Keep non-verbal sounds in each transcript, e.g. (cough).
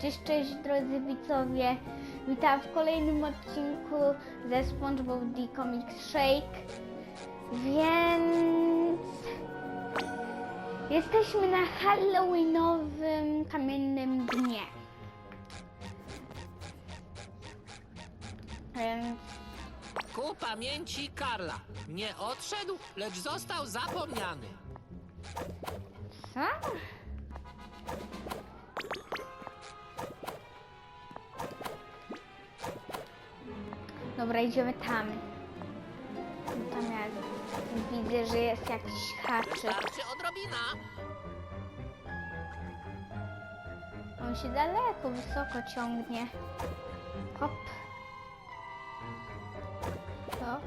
Cześć, cześć drodzy widzowie. Witam w kolejnym odcinku ze SpongeBob The Comic Shake. Więc jesteśmy na Halloweenowym kamiennym dnie. Więc Ku pamięci Karla. Nie odszedł, lecz został zapomniany. co? Dobra, idziemy tam. Tam jak widzę, że jest jakiś haczyk. Wystarczy odrobina. On się daleko, wysoko ciągnie. Hop. To.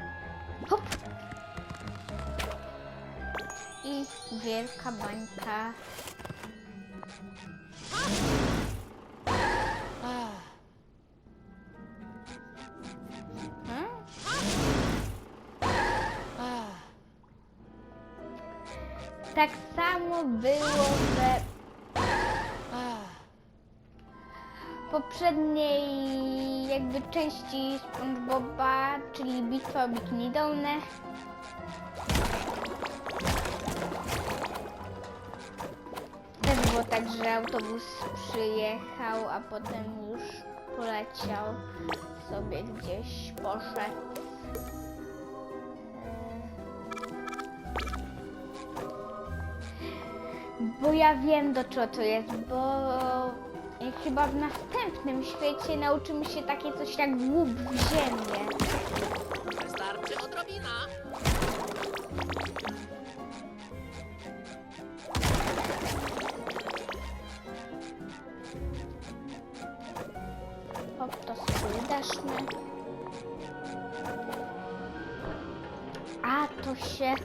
Hop. I wielka bańka. Było Ach. poprzedniej jakby części SpongeBoba, czyli Bitwa o Bikini Dolne. Też było tak, że autobus przyjechał, a potem już poleciał sobie gdzieś, poszedł. Bo ja wiem do czego to jest, bo chyba w następnym świecie nauczymy się takie coś jak łup w ziemię. Wystarczy odrobina. Hop, to sobie daszmy. A, to się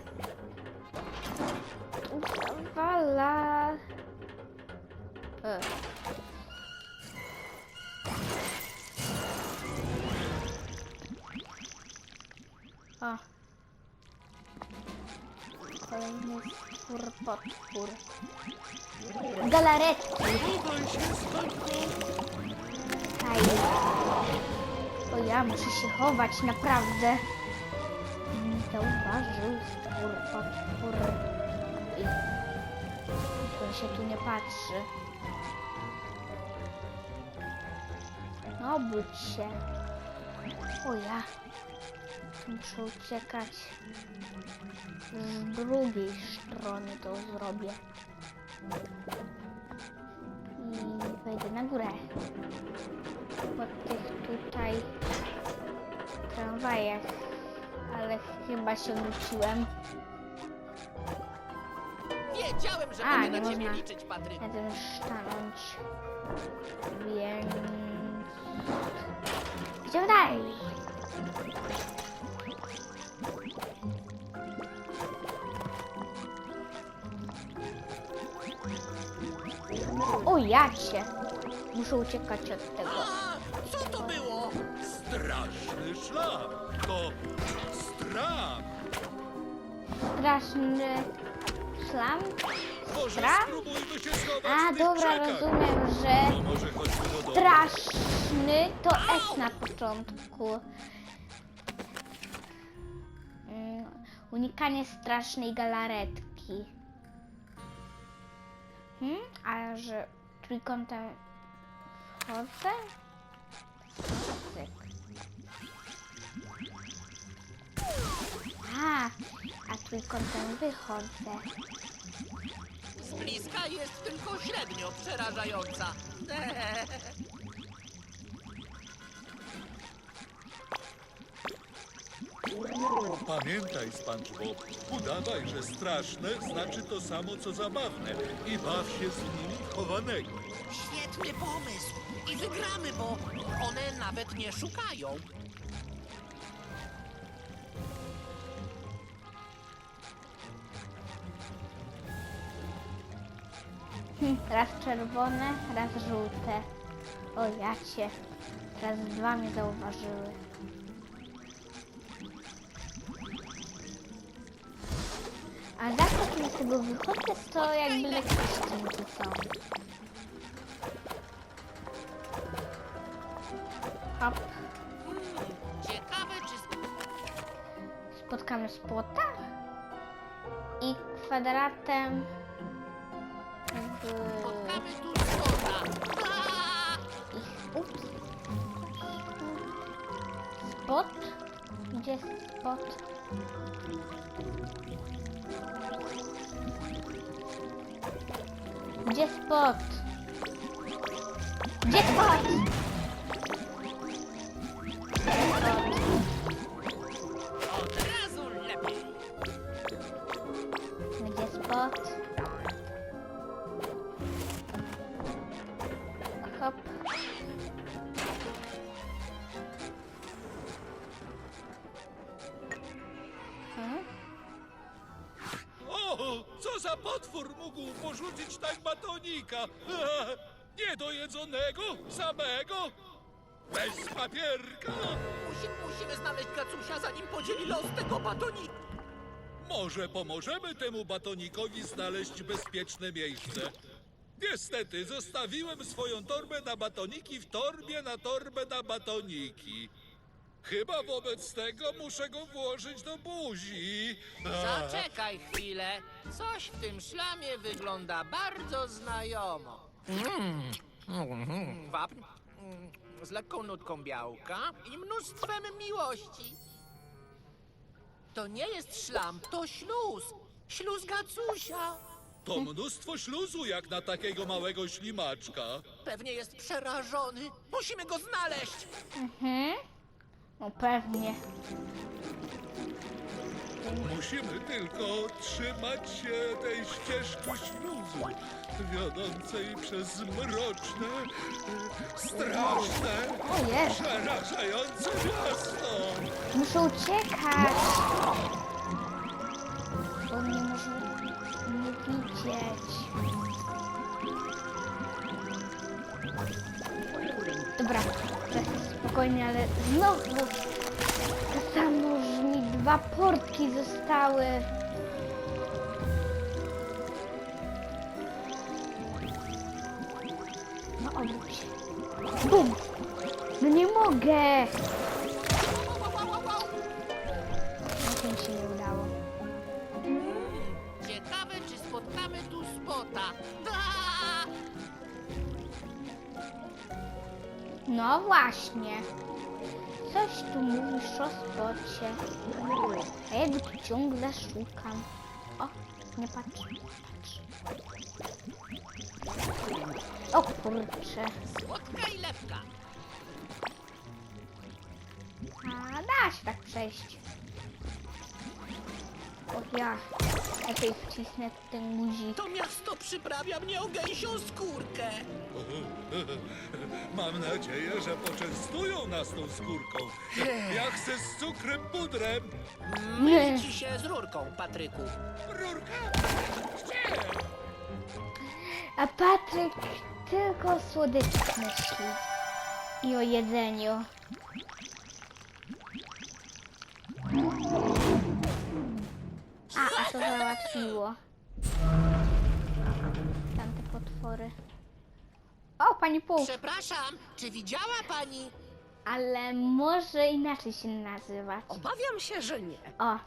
potwór. Galaretki. O ja muszę się chować, naprawdę. Nie zauważył stwór, potwór. I on się tu nie patrzy. No, budź się. O ja. Muszę uciekać. Z drugiej strony to zrobię. I wejdę na górę po tych tutaj tramwajach, ale chyba się wróciłem. Wiedziałem, że A, mogę nie na ciebie można. liczyć, Patryk. Na tym stanąć. Więc... Idziemy dalej. O jacie! Muszę uciekać od tego. A, co to było? Straszny szlak! To strach! Straszny szlam. Schować A, dobra, rozumiem, że... Straszny to S na początku. Mm, Unikanie strasznej galaretki. Hmm? A że trójkątem wchodzę? A, a trójkątem wychodzę. Z bliska jest tylko średnio przerażająca. (laughs) Pamiętaj, SpongeBob, udawaj, że straszne znaczy to samo, co zabawne i baw się z nimi chowanego. Świetny pomysł. I wygramy, bo one nawet nie szukają. Raz czerwone, raz żółte. O jacie. Teraz dwa mnie zauważyły. A zawsze kiedy z tego wychodzę, to jakby lekkie szczęki są. Hop. Ciekawe, czy sp- Spotkamy spota. I kwadratem Gdzie jest spot? Gdzie spot? Gdzie batonika? (laughs) Niedojedzonego? Samego? Bez papierka? Musi, musimy znaleźć Gacusia, zanim podzieli los tego batonika. Może pomożemy temu batonikowi znaleźć bezpieczne miejsce. Niestety, zostawiłem swoją torbę na batoniki w torbie na torbę na batoniki. Chyba wobec tego muszę go włożyć do buzi. Zaczekaj chwilę. Coś w tym szlamie wygląda bardzo znajomo. Mm, Wapń mm, z lekką nutką białka i mnóstwem miłości. To nie jest szlam, to śluz. Śluz Gacusia. To mnóstwo śluzu jak na takiego małego ślimaczka. Pewnie jest przerażony. Musimy go znaleźć. No pewnie. Musimy tylko trzymać się tej ścieżki śluzu, wiodącej przez mroczne, straszne, Ojej. przerażające miasto. Muszę uciekać. Bo mnie może nie widzieć. Dobra, spokojnie, ale znowu to samo, mi dwa portki zostały. No obróć się. Bum! No nie mogę! No właśnie. Coś tu mówisz o spocie. A ja go tu ciągle szukam. O, nie patrz, patrz. O kurczę. Słodka i. A da się tak przejść. O ja. Wcisnę ten guzik. To miasto przyprawia mnie o gęsią skórkę. (laughs) Mam nadzieję, że poczęstują nas tą skórką. Ja chcę z cukrem pudrem. Myli ci się z rurką, Patryku. Rurka? Gdzie? A Patryk tylko o słodyczach myśli. I o jedzeniu. A, a to załatwiło. Tamte potwory. O, pani Pół, Przepraszam, czy widziała pani? ale może inaczej się nazywać. Obawiam się, że nie. O,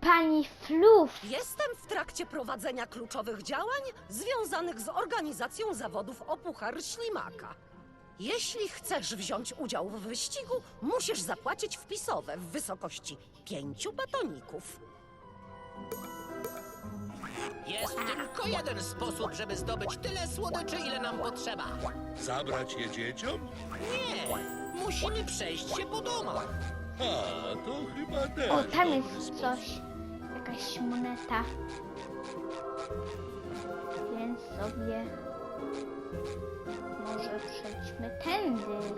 pani Fluf. Jestem w trakcie prowadzenia kluczowych działań związanych z organizacją zawodów o Puchar Ślimaka. Jeśli chcesz wziąć udział w wyścigu, musisz zapłacić wpisowe w wysokości pięciu batoników. Jest tylko jeden sposób, żeby zdobyć tyle słodyczy, ile nam potrzeba. Zabrać je dzieciom? Nie, musimy przejść się po domach. A, to chyba też O, tam dobry jest sposób. coś. Jakaś moneta. Więc sobie może przejdźmy tędy.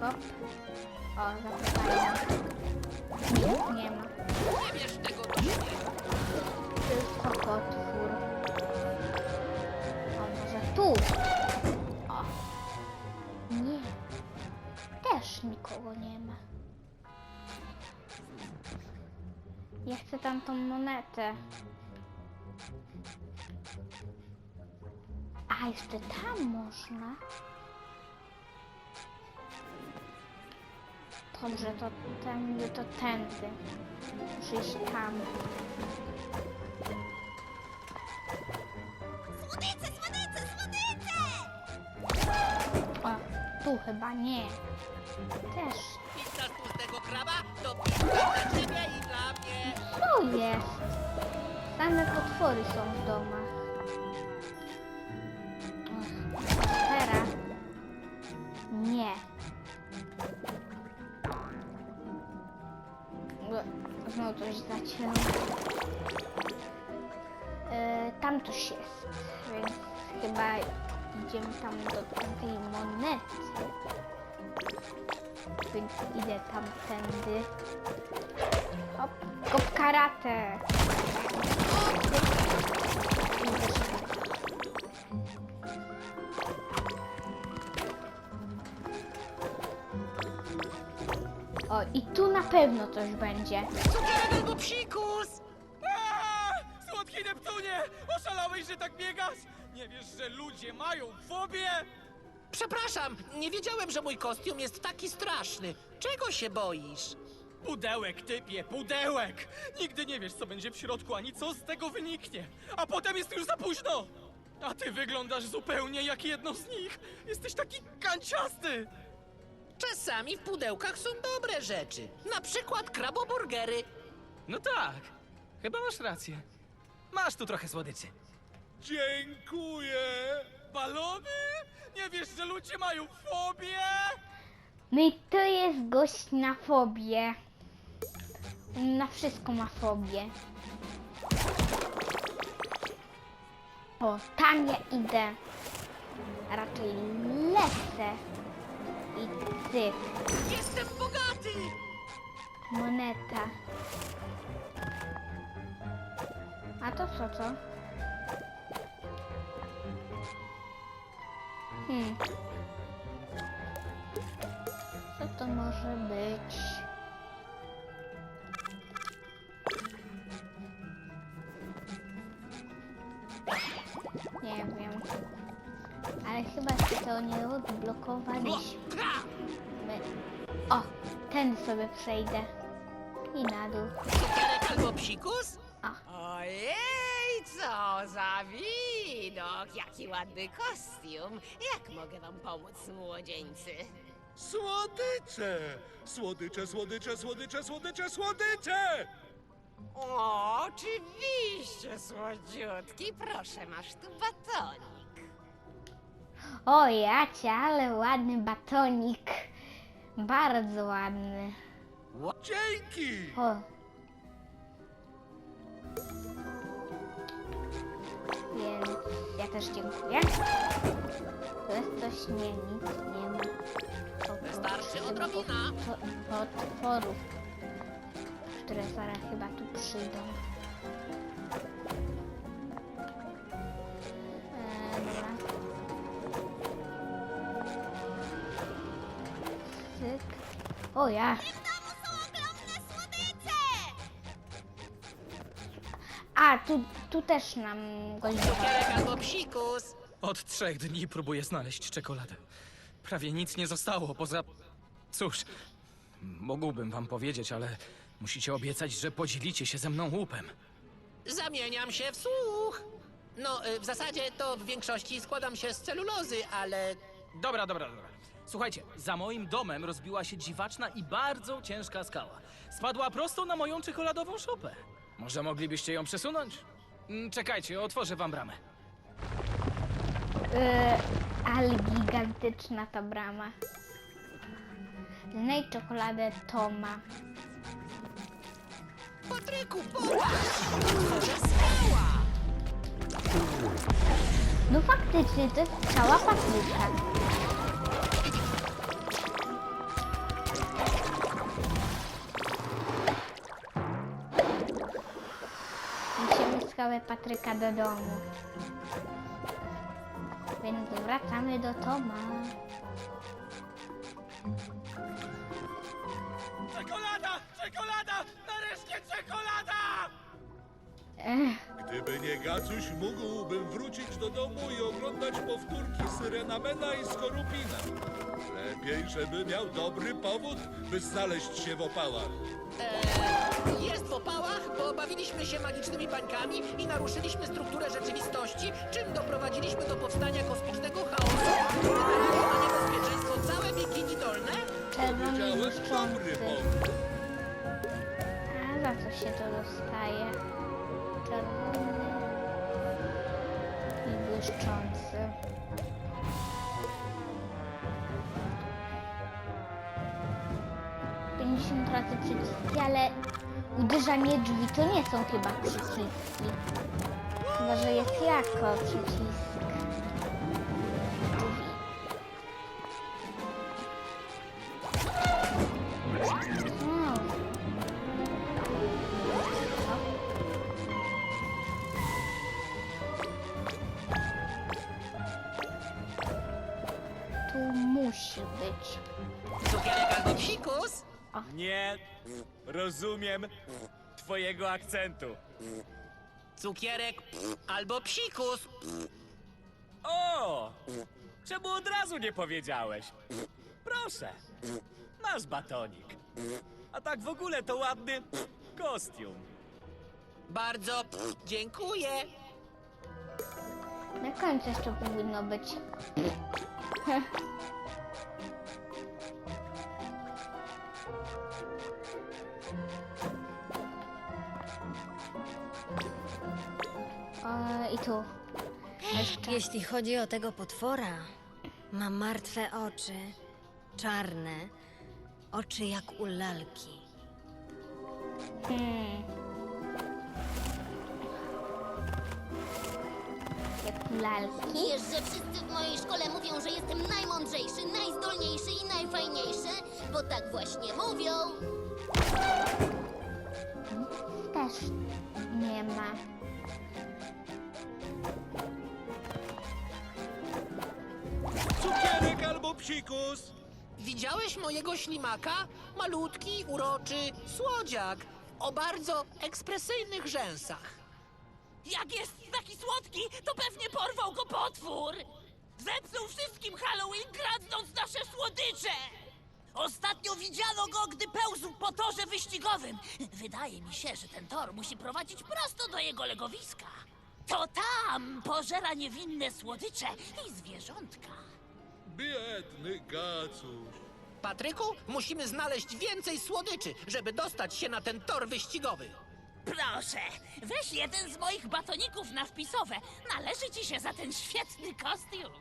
Hop. O, zapytania. Nic nie ma. Nie bierz tego. Tylko potwór. O, może tu. O. Nie. Też nikogo nie ma. Ja chcę tamtą monetę. A, jeszcze tam można. Dobrze, to tędy, to tędy. Muszę iść tam. Słodyce, słodyce, słodyce! O, tu chyba nie. Też. Pizza z tłustego kraba to pizza dla ciebie i dla mnie. Co jest? Same potwory są w domach. Idziemy tam do tej monety. Więc idę tamtędy. Hop, kop karate. O, i tu na pewno coś będzie. Cukierek albo psikus! Aaa! Słodki Neptunie! Oszalałeś, że tak biegasz? Nie wiesz, że ludzie mają fobię? Przepraszam, nie wiedziałem, że mój kostium jest taki straszny. Czego się boisz? Pudełek, typie, pudełek! Nigdy nie wiesz, co będzie w środku, ani co z tego wyniknie. A potem jest już za późno! A ty wyglądasz zupełnie jak jedno z nich! Jesteś taki kanciasty! Czasami w pudełkach są dobre rzeczy. Na przykład kraboburgery. No tak, chyba masz rację. Masz tu trochę słodyczy. Dziękuję. Balony? Nie wiesz, że ludzie mają fobię? No i to jest gość na fobię. Na wszystko ma fobię. O, tam ja idę. A raczej lecę. I cyk, Jestem bogaty! moneta. A to co to? Hmm. Co to może być? Nie wiem. Ale chyba się to nie odblokowaliśmy. O, ten sobie przejdę. I na dół. Cukierek albo psikus? Ojej, co za widok! Jaki ładny kostium! Jak mogę wam pomóc, młodzieńcy? Słodycze! Słodycze, słodycze, słodycze, słodycze, słodycze! O, oczywiście, słodziutki! Proszę, masz tu batonik. O jacie, ale ładny batonik. Bardzo ładny. Dzięki! O. Ja też dziękuję. To jest coś nie, nic nie ma. Wystarczy odrobina. po- Potworów, które zaraz chyba tu przyjdą. E, dobra. Cyk. O ja. A, tu, tu też nam gość Cukierek albo psikus? Od trzech dni próbuję znaleźć czekoladę. Prawie nic nie zostało poza. Cóż, mógłbym wam powiedzieć, ale musicie obiecać, że podzielicie się ze mną łupem. Zamieniam się w słuch. No, y, w zasadzie to w większości składam się z celulozy, ale Dobra, dobra, dobra. Słuchajcie, za moim domem rozbiła się dziwaczna i bardzo ciężka skała. Spadła prosto na moją czekoladową szopę. Może moglibyście ją przesunąć? Mm, Czekajcie, otworzę wam bramę. Yy, ale gigantyczna ta brama. Znajdź czekoladę Toma. Patryku, popatrz! To skała! No faktycznie, to jest cała Patryka. Skałę Patryka do domu. Więc wracamy do Toma. Czekolada! Czekolada! Nareszcie czekolada! Ech, Gdyby nie Gacuś, mógłbym wrócić do do domu i oglądać powtórki Syrenamena i Skorupina. Lepiej, żeby miał dobry powód, by znaleźć się w opałach. Jest w opałach, bo bawiliśmy się magicznymi bańkami i naruszyliśmy strukturę rzeczywistości, czym doprowadziliśmy do powstania kosmicznego chaosu, który naraził na niebezpieczeństwo całe bikini dolne. Czerwony powód. A za co się to dostaje? Czerwony i błyszczący. Pięćdziesiąt razy przyciski, ale uderzanie drzwi to nie są chyba przyciski. Chyba, że jest jako przycisk. Nie rozumiem twojego akcentu. Cukierek albo psikus. O! Czemu od razu nie powiedziałeś? Proszę, masz batonik. A tak w ogóle to ładny kostium. Bardzo dziękuję. Na końcu jeszcze powinno być. (laughs) O, I tu. Jeszcze. Jeśli chodzi o tego potwora, ma martwe oczy, czarne, oczy jak u lalki. Hmm. Jak lalki. Wiesz, że wszyscy w mojej szkole mówią, że jestem najmądrzejszy, najzdolniejszy i najfajniejszy? Bo tak właśnie mówią. Też nie ma. Psikus. Widziałeś mojego ślimaka? Malutki, uroczy, słodziak. O bardzo ekspresyjnych rzęsach. Jak jest taki słodki, to pewnie porwał go potwór! Zepsuł wszystkim Halloween, kradnąc nasze słodycze! Ostatnio widziano go, gdy pełzł po torze wyścigowym. Wydaje mi się, że ten tor musi prowadzić prosto do jego legowiska. To tam pożera niewinne słodycze i zwierzątka. Biedny gacuś. Patryku, musimy znaleźć więcej słodyczy, żeby dostać się na ten tor wyścigowy. Proszę, weź jeden z moich batoników na wpisowe. Należy ci się za ten świetny kostium.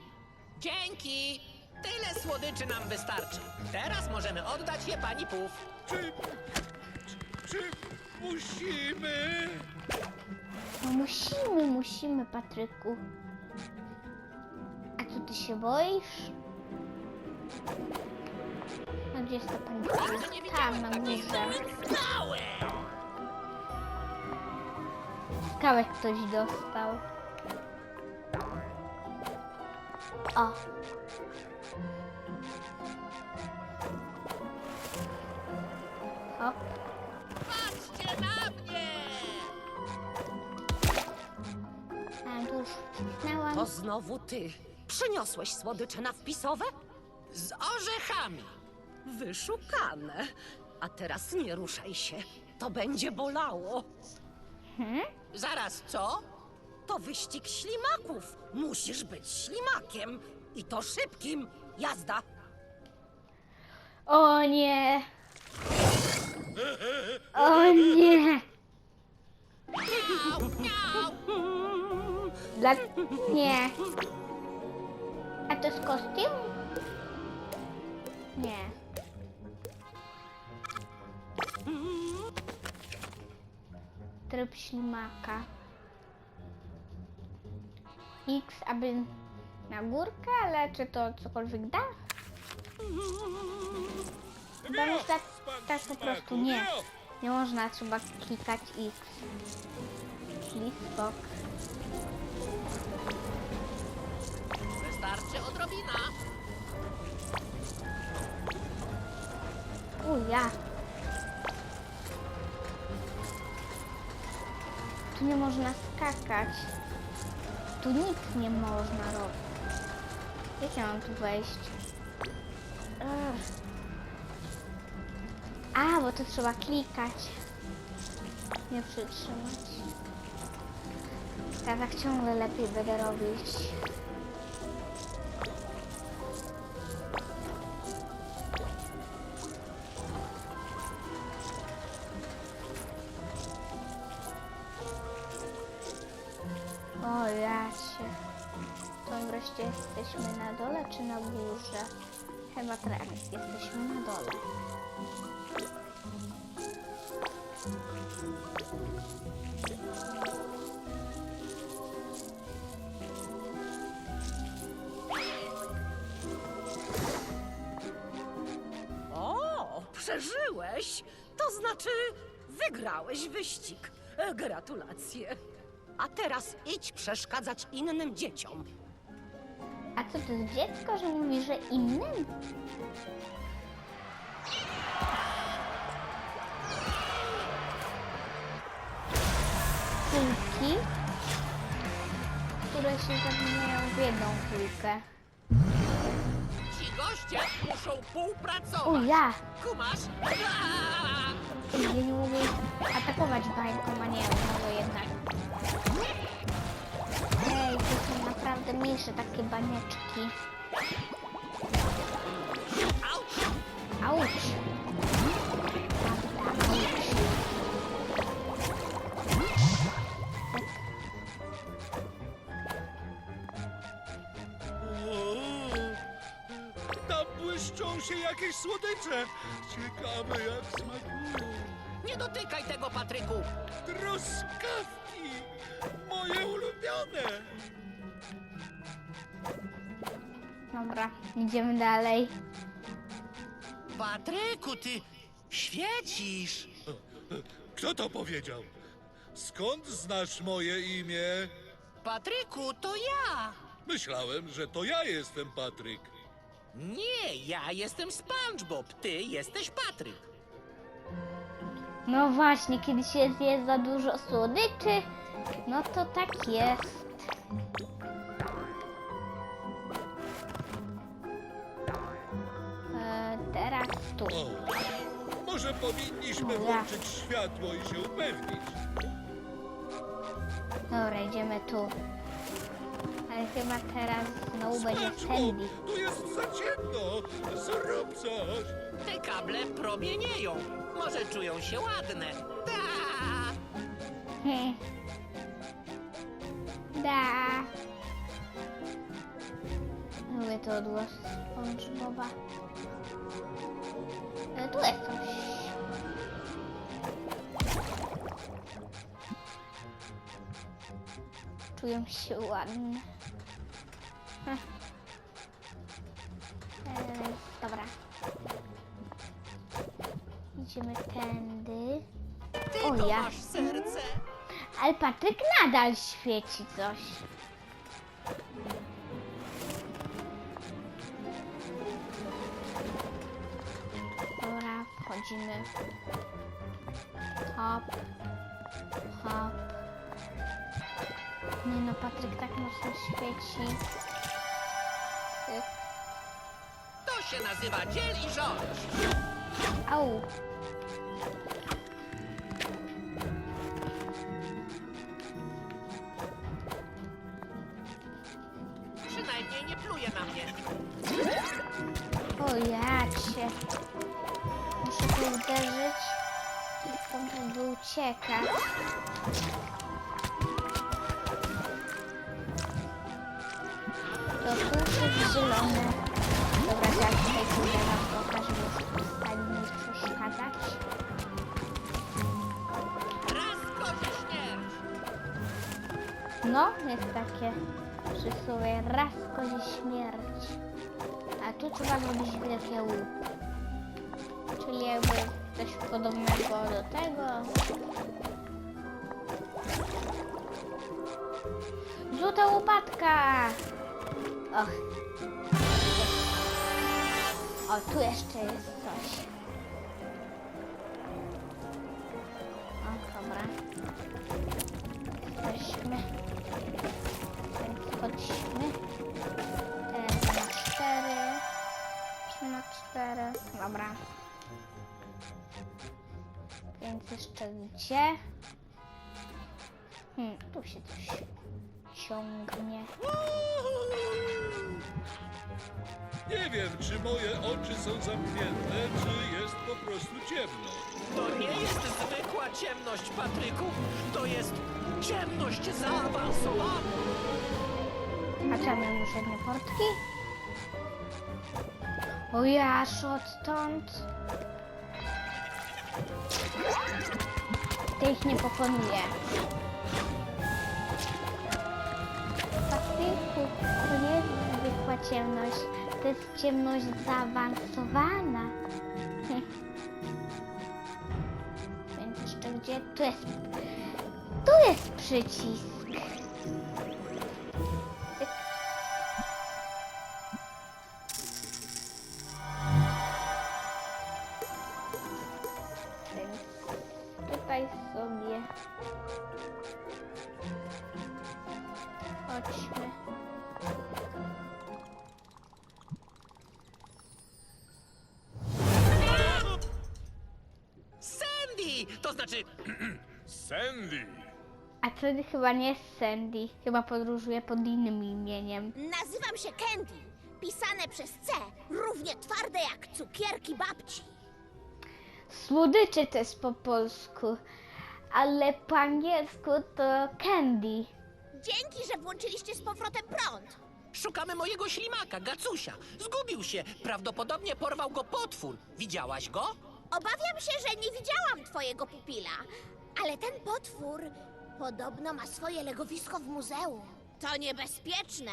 Dzięki! Tyle słodyczy nam wystarczy. Teraz możemy oddać je pani Puf. Czy, czy, czy musimy? No musimy, musimy, Patryku. A co ty się boisz? A gdzie jest ta pani? Tam, na górze. Skałek ktoś dostał. O. Hop. Patrzcie na mnie! A tu już wcisnęłam. To znowu ty. Przyniosłeś słodycze na wpisowe? Z orzechami. Wyszukane. A teraz nie ruszaj się. To będzie bolało. Zaraz, co? To wyścig ślimaków. Musisz być ślimakiem. I to szybkim. Jazda. O nie! O nie! Dla... Nie. A to jest kostium? Nie. Tryb ślimaka. X, aby na górkę, ale czy to cokolwiek da? Chyba już tak, tak po prostu nie. Nie można, trzeba klikać X. Czyli skok. Wystarczy odrobina. Uja. Tu nie można skakać. tu nic nie można robić. Jak ja mam tu wejść? A, bo to trzeba klikać. Nie przytrzymać. Ja tak ciągle lepiej będę robić. O jacie. To wreszcie jesteśmy na dole czy na górze? Chyba teraz jesteśmy na dole. O, przeżyłeś! To znaczy, wygrałeś wyścig. E, Gratulacje. A teraz idź przeszkadzać innym dzieciom. A co to jest dziecko, że mówi, że innym? Kulki, które się zamieniają w jedną kulkę. Ci goście muszą O współpracować. ja! Kumasz? Aaa! Ja nie mogę atakować bańką, a nie mogę jednak. Ej, to są naprawdę mniejsze takie banieczki. Auć! Tam błyszczą się jakieś słodycze. Ciekawe jak smakują. Nie dotykaj tego, Patryku! Truskawki! Moje ulubione! Dobra, idziemy dalej. Patryku, ty świecisz! Kto to powiedział? Skąd znasz moje imię? Patryku, to ja! Myślałem, że to ja jestem Patryk. Nie, ja jestem SpongeBob, ty jesteś Patryk. No właśnie, kiedy się zje za dużo słodyczy, no to tak jest. E, teraz tu. O, może powinniśmy Ja. włączyć światło i się upewnić. Dobra, idziemy tu. Ale chyba teraz znowu będzie Sandy. tu jest za ciemno. Zrób coś. Te kable promienieją. Może czują się ładne. Da! Hmm. Da. Lubię to odgłos SpongeBoba. E, tu jest coś. Czują się ładnie. Hm. E, dobra. Idziemy tędy. Ty O, to ja. masz serce. Ale Patryk nadal świeci coś. Dobra, wchodzimy. Hop. Hop. Nie no, Patryk tak mocno świeci. To się nazywa dziel i rządź. Au. Uciekać. To tu jest zielone. Dobra, teraz tutaj pójdę na trochę, żeby przestali mi przeszkadzać. Kozie. No, jest takie przysłowie raz kozi śmierć. A tu trzeba zrobić wielkie łuk. Czyli jakby coś podobnego do tego. Złota łopatka! Och. O, tu jeszcze jest coś. O, dobra. Weźmy. Wchodźmy. Teraz na cztery. Trzy na cztery. Dobra. Więc jeszcze gdzie? Hmm, tu się coś ciągnie. Nie wiem, czy moje oczy są zamknięte, czy jest po prostu ciemno. To nie jest zwykła ciemność, Patryku. To jest ciemność zaawansowana. A czy ja miałem już jedne portki? O jaż odtąd. Ty ich nie pokonuję. Faktycznie to nie jest zwykła ciemność. To jest ciemność zaawansowana. (laughs) Więc jeszcze gdzie? Tu jest... Tu jest przycisk. Sandy! A to chyba nie jest Sandy. Chyba podróżuje pod innym imieniem. Nazywam się Candy. Pisane przez C, równie twarde jak cukierki babci. Słodycze to jest po polsku, ale po angielsku to candy. Dzięki, że włączyliście z powrotem prąd. szukamy mojego ślimaka, Gacusia. Zgubił się. Prawdopodobnie porwał go potwór. Widziałaś go? Obawiam się, że nie widziałam twojego pupila, ale ten potwór podobno ma swoje legowisko w muzeum. To niebezpieczne,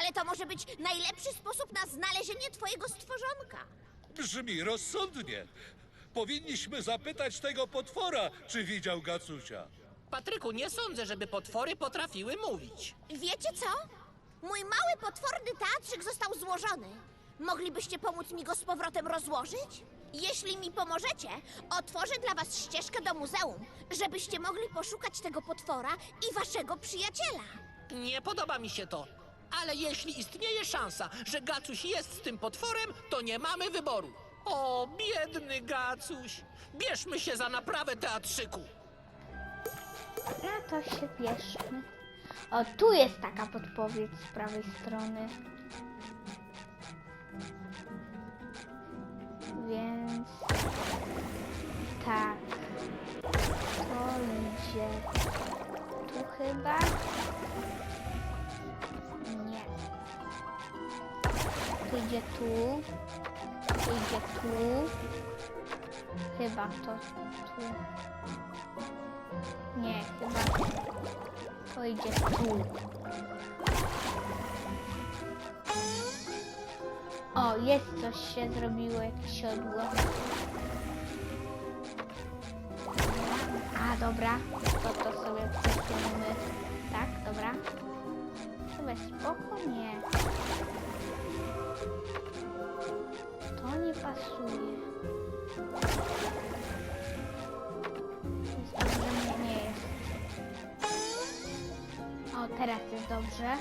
ale to może być najlepszy sposób na znalezienie twojego stworzonka. Brzmi rozsądnie. Powinniśmy zapytać tego potwora, czy widział Gacusia. Patryku, nie sądzę, żeby potwory potrafiły mówić. Wiecie co? Mój mały potworny teatrzyk został złożony. Moglibyście pomóc mi go z powrotem rozłożyć? Jeśli mi pomożecie, otworzę dla was ścieżkę do muzeum, żebyście mogli poszukać tego potwora i waszego przyjaciela. Nie podoba mi się to. Ale jeśli istnieje szansa, że Gacuś jest z tym potworem, to nie mamy wyboru. O, biedny Gacuś! Bierzmy się za naprawę teatrzyku. No to się bierzmy. O, tu jest taka podpowiedź z prawej strony. Więc tak. To idzie tu chyba. Nie. To idzie tu. To idzie tu. Chyba to tu. Nie, chyba to idzie tu. Jest coś się zrobiło, jakieś siodło. A, dobra, to to sobie przesunemy. Tak, dobra. Chyba spoko? Nie. To nie pasuje. Jest dobrze, nie jest. O, teraz jest dobrze.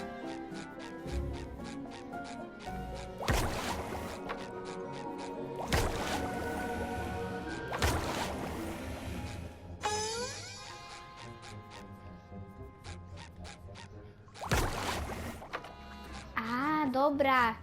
A,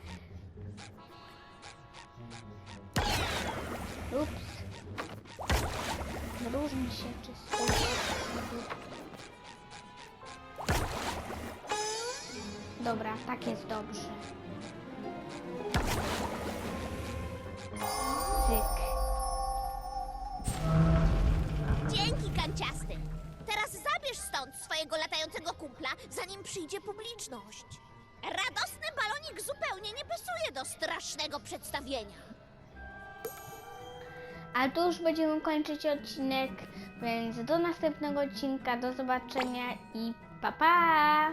A tu już będziemy kończyć odcinek, więc do następnego odcinka, do zobaczenia i pa pa!